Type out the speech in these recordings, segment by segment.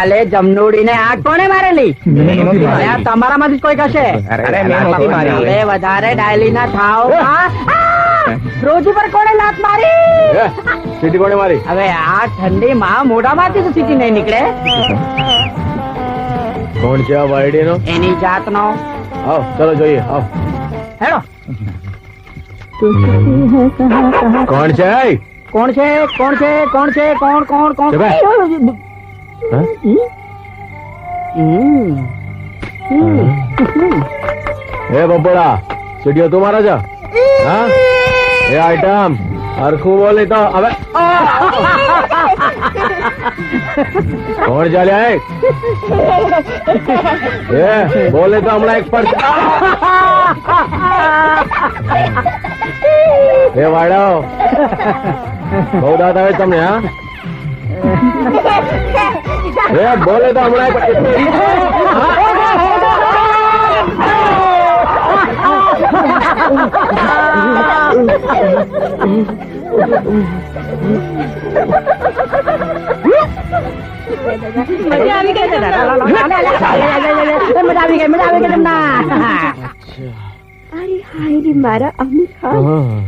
અલે જમનોડી ને આગ કોને મારેલી? તમારામાંથી જ કોઈ કશે અરે, મેં નથી મારી. હવે વધારે ડાયલી ના થાવ! રોજી પર કોને લાત મારી? સીટી કોણે મારી? હવે આ ઠંડી માં મોઢામાંથી તો સીટી નહીં નીકળે. કોણ છે આ વાયડી નો એની જાતનો. આવ ચલો જોઈએ આવ. હેડો. કોણ છે? કોણ છે? કોણ છે? કોણ છે? કોણ કોણ કોણ. હા? બપોડા સીટીઓ તું મારા છો? હા? એ આઈટમ, હરખું બોલી તો હવે કોણ ચાલ્યા એ? બોલે તો હમણાં એક પર એ વાડાઓ બહુ દાદા આવે તમને, હા? એ બોલે તો હમણાં મારા અમિત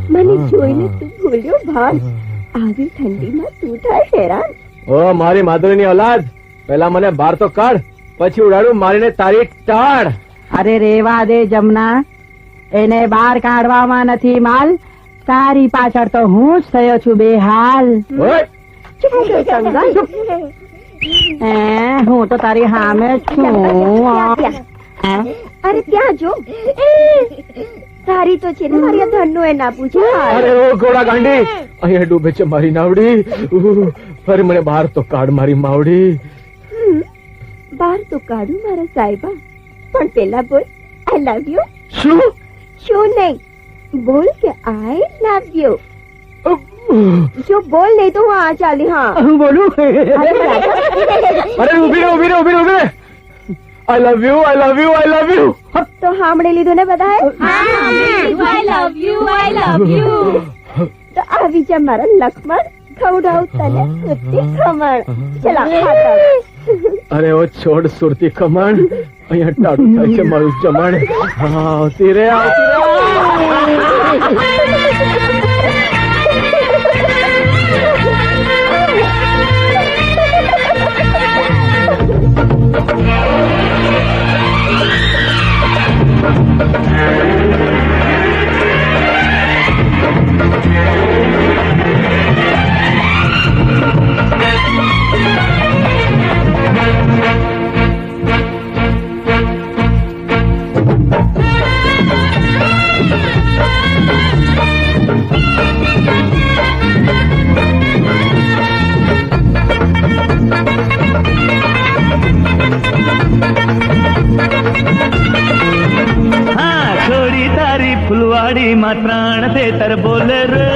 મને જોઈને તું ભૂલ્યો ભાન આવી ઠંડીમાં તું થાય હેરાન. ઓ મારી માધુરીની ઓલાદ પેલા મને બહાર તો કાઢ પછી ઉડાડું મારીને તારી ટાળ. અરે રેવા દે જમના એને બહાર કાઢવામાં નથી માલ તારી પાછળ તો હું જ થયો છું બેહાલ. હે હું તો તારી સામે છું. અરે ત્યાં જો. તારી તો છે ને મારી ધનનો એ ના પૂછે. અરે ઓ ઘોડા ગાંડી અહીંયા ડૂબે છે મારી નાવડી. ફરી મને બહાર તો કાઢ મારી માવડી. બહાર તો કાઢું મારા સાહેબા. પણ પેલા બોલ આઈ લવ યુ શું? શું નહીં? બોલ કે આઈ લવ યુ જો બોલ નહીં તો હું આ ચાલી હા. બોલું? અરે ઊભી રે ઊભી રે ઊભી રે ઊભી રહે. I love you I love you I love you તો સાંભળી લીધું ને બધા તો આવી જા મારા લક્ષ્મણ ખવડાવ તને સુરતી ખમણ. ચલા અરે ઓ છોડ સુરતી ખમણ અહીંયા ટાળું થાય છે મારું જમણ. આવતી રે આવતી ફૂલવાડી માં ત્રણ તે તર બોલે રે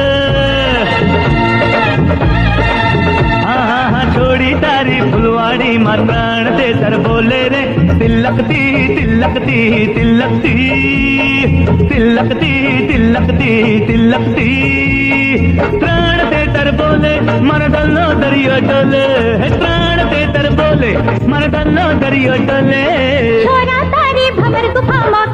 હા હા હા છોડી તારી ફૂલવાડી માં ત્રણ તે તર બોલે રે તિલકતી તિલકતી તિલકતી તિલકતી તિલકતી તિલકતી ત્રણ તે તર બોલે મન દલ્લો દરિયો ડોલે હે ત્રણ તે તર બોલે મન દલ્લો દરિયો ડોલે છોરા તારી ભમર ગુફામાં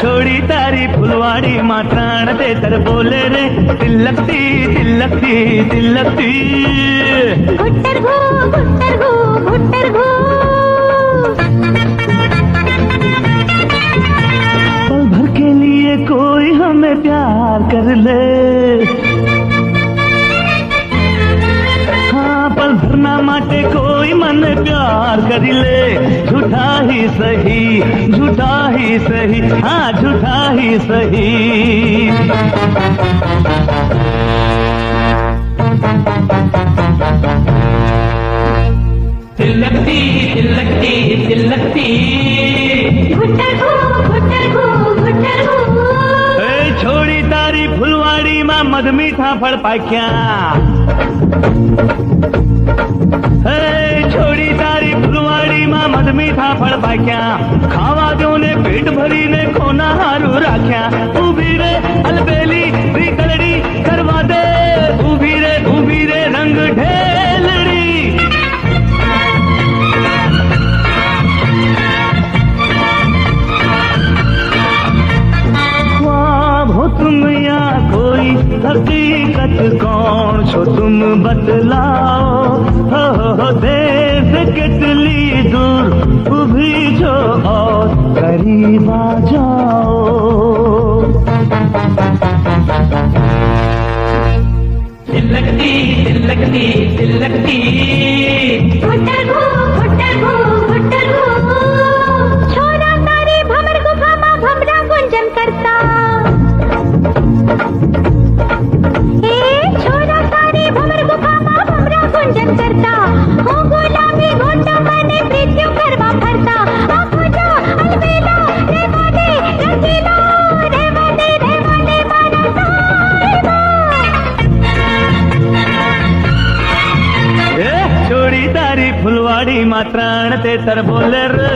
छोड़ी तारी फुलवाड़ी मात्राण ते तर बोले रे तिलकती तिलकती तिलकती। घुट्टर घू घुट्टर घू। पल भर के लिए कोई हमें प्यार कर ले। सपना माटे कोई मन प्यार कर ले। झूठा ही सही झूठा ही सही हाँ झूठा ही सही। छोड़ी तारी फुलवाड़ी में मधमी था फल पाख्या ફૂલવાડીમાં મધમીઠા ફળ પાક્યા ખાવા દો ને પેટ ભરીને કોના હારું રાખ્યા ઊભી રે અલબેલી રીકલડી કરવા દે ઊભી રે ઊભી રે રંગ ઢેલડી ख्वाब हो तुम या कोई हकीकत कौन छो तुम बतलाओ ખરીદા જાઓ. દિલ લગતી દિલ લગતી દિલ લગતી માં ત્રણ તે તર બોલે રે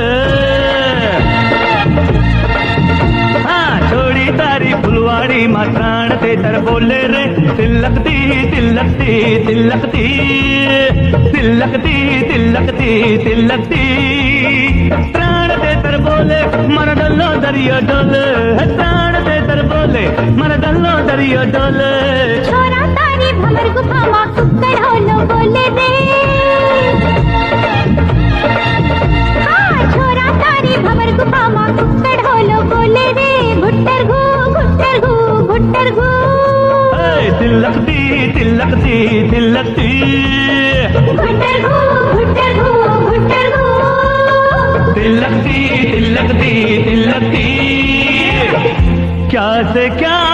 હા, છોડી તારી ફુલવાડી માં ત્રણ તે તર બોલે રે તિલકતી તિલકતી તિલકતી તિલકતી તિલકતી તિલકતી. ત્રણ તે તર બોલે મન ડલ્લો દરિયો ડોલે. ત્રણ તે તર બોલે મન ડલ્લો દરિયો ડોલે. છોરા તારી ભમર ગુફામાં કુક્કડ હોલો બોલે રે. तिलकती तिलकती तिलकती। तिलकती तिलकती तिलकती। क्या से क्या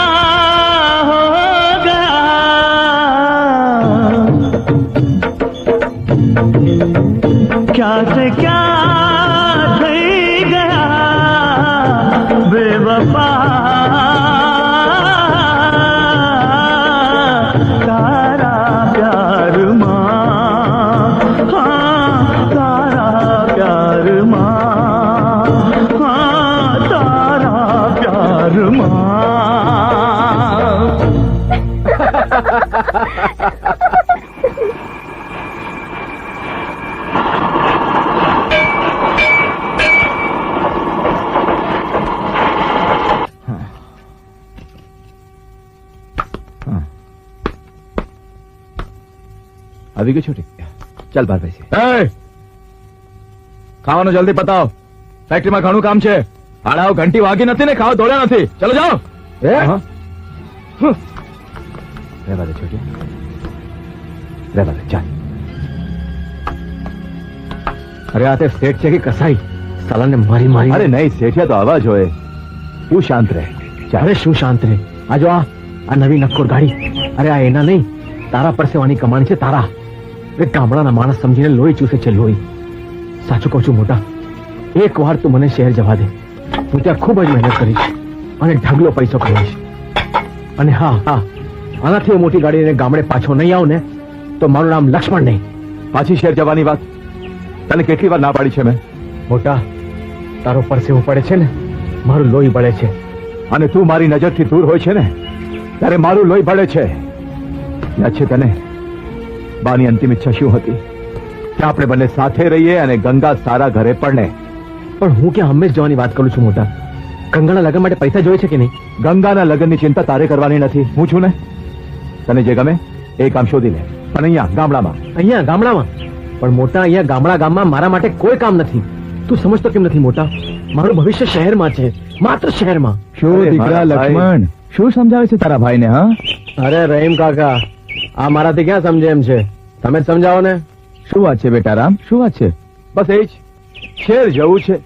આવી ગઈ છોટી ચાલ બાર બેસી ખાવાનું જલ્દી પતાવ. ફેક્ટરીમાં ઘણું કામ છે. હાડાઓ ઘંટી વાગી નથી ને ખાવા દોડ્યા નથી. ચલો જાઓ. રહેવા દે ચાલ. અરે આ તે શેઠ છે કે કસાઈ? સાલાને મારી મારી. અરે નહીં શેઠિયા તો આવા જ હોય. તું શાંત રહે. અરે શું શાંત રહે? આ જો આ આ નવી નક્કોર ગાડી. અરે આ એના નહીં. તારા પરસેવાની કમાણી છે તારા. એ ગામડાના માણસ સમજીને લોહી ચૂસે છે લોહી. સાચું કહું છું મોટા. એક વાર તું મને શહેર જવા દે. હું ત્યાં ખૂબ જ મહેનત કરીશ અને ઢગલો પૈસો કમાઈશ અને હા હા. આનાથી મોટી ગાડીને ગામડે પાછો નહીં આવું ને તો મારું નામ લક્ષ્મણ નહીં. પાછી શહેર જવાની વાત. તને કેટલી વાર ના પાડી છે મેં? મોટા તારો પરસેવો પડે છે ને મારું લોહી બળે છે. અને તું મારી નજરથી દૂર હોય છે ને ત્યારે મારું લોહી બળે છે. યાદ છે તને? બાની અંતિમ ઈચ્છા શું હતી? કે આપણે બંને સાથે રહીએ અને ગંગા સારા ઘરે પડને પણ હું ક્યાં હંમેશ જવાની વાત કરું છું મોટા? ગંગાના લગ્ન માટે પૈસા જોઈએ છે કે નહીં? ગંગાના લગ્નની ચિંતા તારે કરવાની નથી. હું છું ને? તને જે ગમે એ કામ શોધી લે. પણ અહીંયા ગામડામાં. અહીંયા ગામડામાં? પણ મોટા અહીંયા ગામડા ગામમાં મારા માટે કોઈ કામ નથી. તું સમજતો કેમ નથી મોટા? મારું ભવિષ્ય શહેરમાં છે માત્ર શહેરમાં. શું દીકરા લક્ષ્મણ? શું સમજાવે છે તારા ભાઈને હા? અરે રહીમ કાકા આ મારાથી ક્યાં સમજે એમ છે? તમે જ સમજાવો ને. શું વાત છે બેટા રામ શું વાત છે? બસ એ જ. શહેર જવું છે.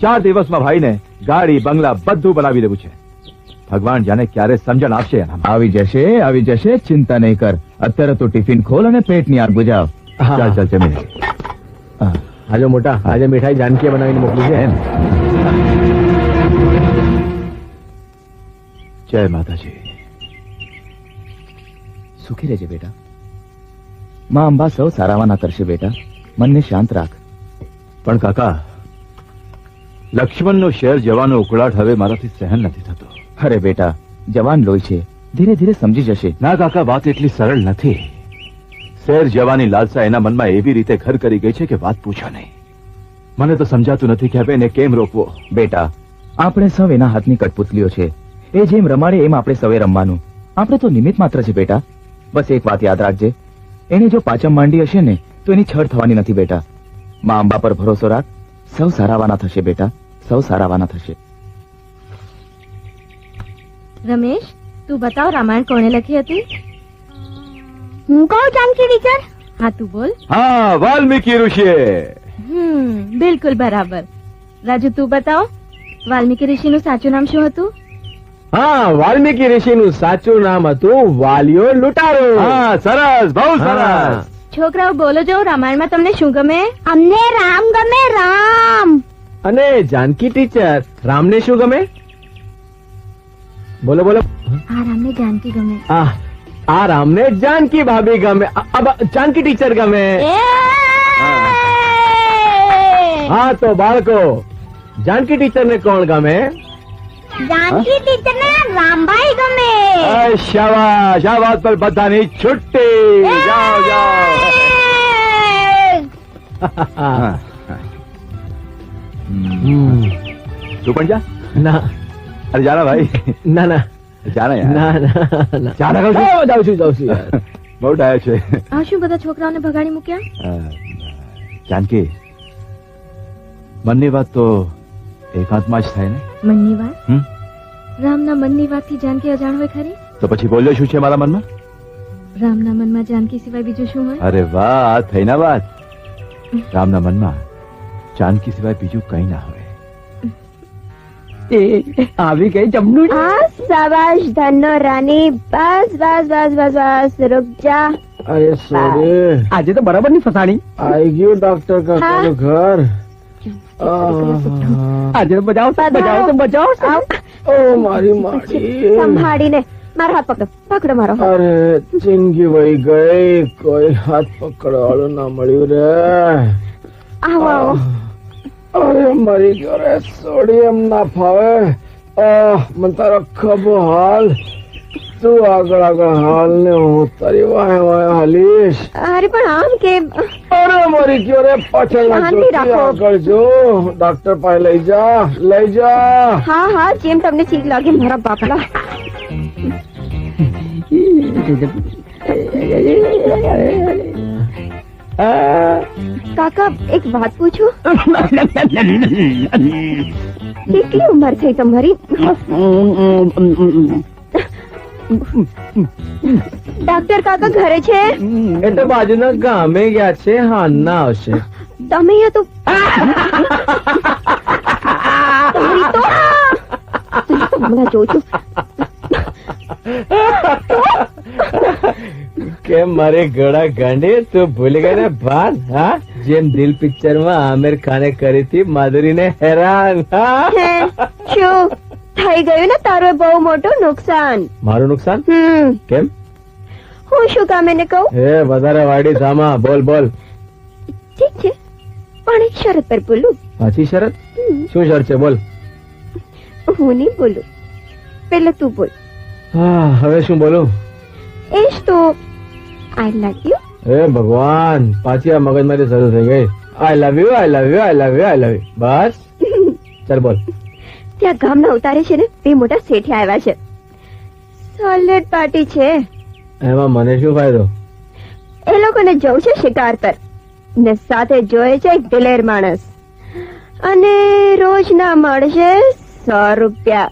ચાર દિવસમાં ભાઈને ગાડી બંગલા બધું બનાવી દેવું છે. ભગવાન જાણે ક્યારે સમજણ આપશે? આવી જશે આવી જશે ચિંતા નહીં કર. અત્યારે તો ટિફિન ખોલ અને પેટની આગ બુજાવ. ચાલ ચાલ જમીને હા. મોટા. આજે મીઠાઈ જાનકીએ બનાવીને મોકલી છે. જય માતાજી. સુખી રહેજે બેટા. માં અંબા સૌ સારાવાના કરશે બેટા. મનને શાંત રાખ. પણ કાકા લક્ષ્મણનો શેર જવાનો ઉકળાટ હવે મારાથી સહન નથી થતો. અરે બેટા જવાન લોહી છે. ધીરે ધીરે સમજી જશે. ના કાકા વાત એટલી સરળ નથી. શહેર જવાની લાલસા એના મનમાં એવી રીતે ઘર કરી ગઈ છે કે વાત પૂછો નહીં. મને તો સમજાતું નથી કે હવે એને કેમ રોકવો. બેટા આપણે સૌ એના હાથની કટપુતલીઓ છે. એ જેમ રમાડે એમ આપણે સૌએ રમવાનું. આપણે તો નિમિત્ત માત્ર છે બેટા. બસ એક વાત યાદ રાખજે. એને જો પાચમ માંડી હશે ને તો એની છળ થવાની નથી બેટા. મા અંબા પર ભરોસો રાખ. સૌ સારાવાના થશે બેટા. સૌ સારાવાના થશે. રમેશ તું બતાવ રામાયણ કોણે લખી હતી? હું કહું જાનકી ટીચર હા તું બોલ. હા વાલ્મીકી ઋષિએ. હમ બિલકુલ બરાબર. રાજુ તું બતાવ વાલ્મીકી ઋષિનું સાચું નામ શું હતું? હા વાલ્મીકી ઋષિનું સાચું નામ હતું વાલિયો લૂંટારો. હા સરસ બહુ સરસ. છોકરાઓ બોલો જો રામાયણમાં તમને શું ગમે? અમને રામ ગમે રામ. અને જાનકી ટીચર રામને શું ગમે? બોલો બોલો. આ રામને જાનકી ગમે. આ રામને જાનકી ભાભી ગમે. જાનકી ટીચર ગમે. હા તો બાળકો જાનકી ટીચર ને કોણ ગમે? જાનકી ટીચર ને રામભાઈ ગમે. શાબાશ આ વાત પર બધાની છુટ્ટી જાઓ જાઓ. તું પણ જા. ના. અરે જાના ભાઈ. ના ના. જાના યાર. ના ના ના. જાના કહું છું? જાઉં છું જાઉં છું યાર. બહુ ડાયો છે. આ શું બધા છોકરાઓને ભગાડી મૂક્યા? જાનકી મનની વાત તો એકાંતમાં જ થાય ને? મનની વાત? રામના મનની વાતથી જાનકી અજાણ હોય ખરી? તો પછી બોલ્યો શું છે મારા મનમાં? રામના મનમાં જાનકી સિવાય બીજું શું હોય? અરે વાહ થઈ ના વાત. રામના મનમાં જાનકી સિવાય બીજું કઈ ના હોય. આવી ગઈ જમનું? આ સાબાશ ધનનો રાની. બસ બસ બસ બસ બસ રૂક જા. અરે સોરી. આજે તો બરાબરની ફસાણી. આવી ગયું ડોક્ટર કાકાનું ઘર. આજે તો બજાવ. બજાવ તો બજાવ. ઓ મારી માડી. સંભાળીને મારો હાથ પકડ પકડો મારો. અરે જિંદગી વહી ગઈ. કોઈ હાથ પકડવાળું ના મળ્યું રે. આવો આવો. અરે મારી ઘરે રે સોડી એમ ના ફાવે. મને તારો ખબો હાલ. તું આગળ આગળ હાલ ને હું તારી વાહે વાહે હાલીશ. અરે પણ આમ કે અરે મારી ગયો રે પાછળ. આગળ જો. ડોક્ટર પાસે લઈ જા લઈ જા. હા હા જેમ તમને ઠીક લાગે મારા બાપલા કાકા એક વાત પૂછું? કેટલી ઉંમર થઈ તમારી? ડાક્ટર કાકા ઘરે છે? એ તો બાજુના ગામે ગયા છે હા ના આવશે. તમે અહીંયા તો હમણાં જોઉં છું. કેમ મારે ગળા ગાંડી તું ભૂલી ગઈ ને ભાન હા? જેમ દિલ પિક્ચરમાં આમિર ખાને કરી હતી માધુરીને હેરાન. શું? થઈ ગયું ને તારું બહુ મોટું નુકસાન. મારું નુકસાન? કેમ? હું શું કામ એને કહું? હે વધારે વાડી સામા બોલ બોલ. ઠીક છે પણ એક શરત પર બોલું. પાછી શરત? શું શરત છે બોલ. હું નહીં બોલું. પેલા તું બોલ. હા હવે શું બોલું? એ જ તો આઈ લવ યુ હે ભગવાન પાછી આ મગજમારી શરૂ થઈ ગઈ. I love you I love you I love you I love you બસ. ચાલ બોલ. ત્યાં ગામના ઉતારે છે ને બે મોટા શેઠિયા આવ્યા છે. સોલેટ પાર્ટી છે. એમાં મને શું ફાયદો? એ લોકોને જવું છે શિકાર પર. ને સાથે જોયે છે એક દિલેર માણસ. અને રોજ ના મળશે સો રૂપિયા.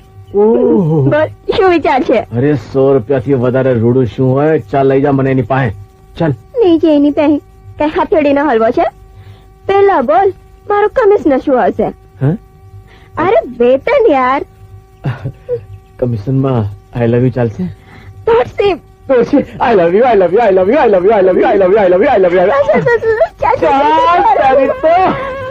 શું વિચાર છે? અરે સો રૂપિયા થી વધારે રૂડું શું હોય? ચાલ લઈ જા મને એની પાસે. ચાલ નહીં જે એની પાસે કે હથેળીનો હલવો છે પેલા બોલ મારો કમિશન શું હશે અરે વેતન યાર કમિશનમાં આઈ લવ યુ ચાલશે તોડસી તો છે I love you I love you I love you I love you I love you I love you I love you I love you ચાલ ચાલ ચાલ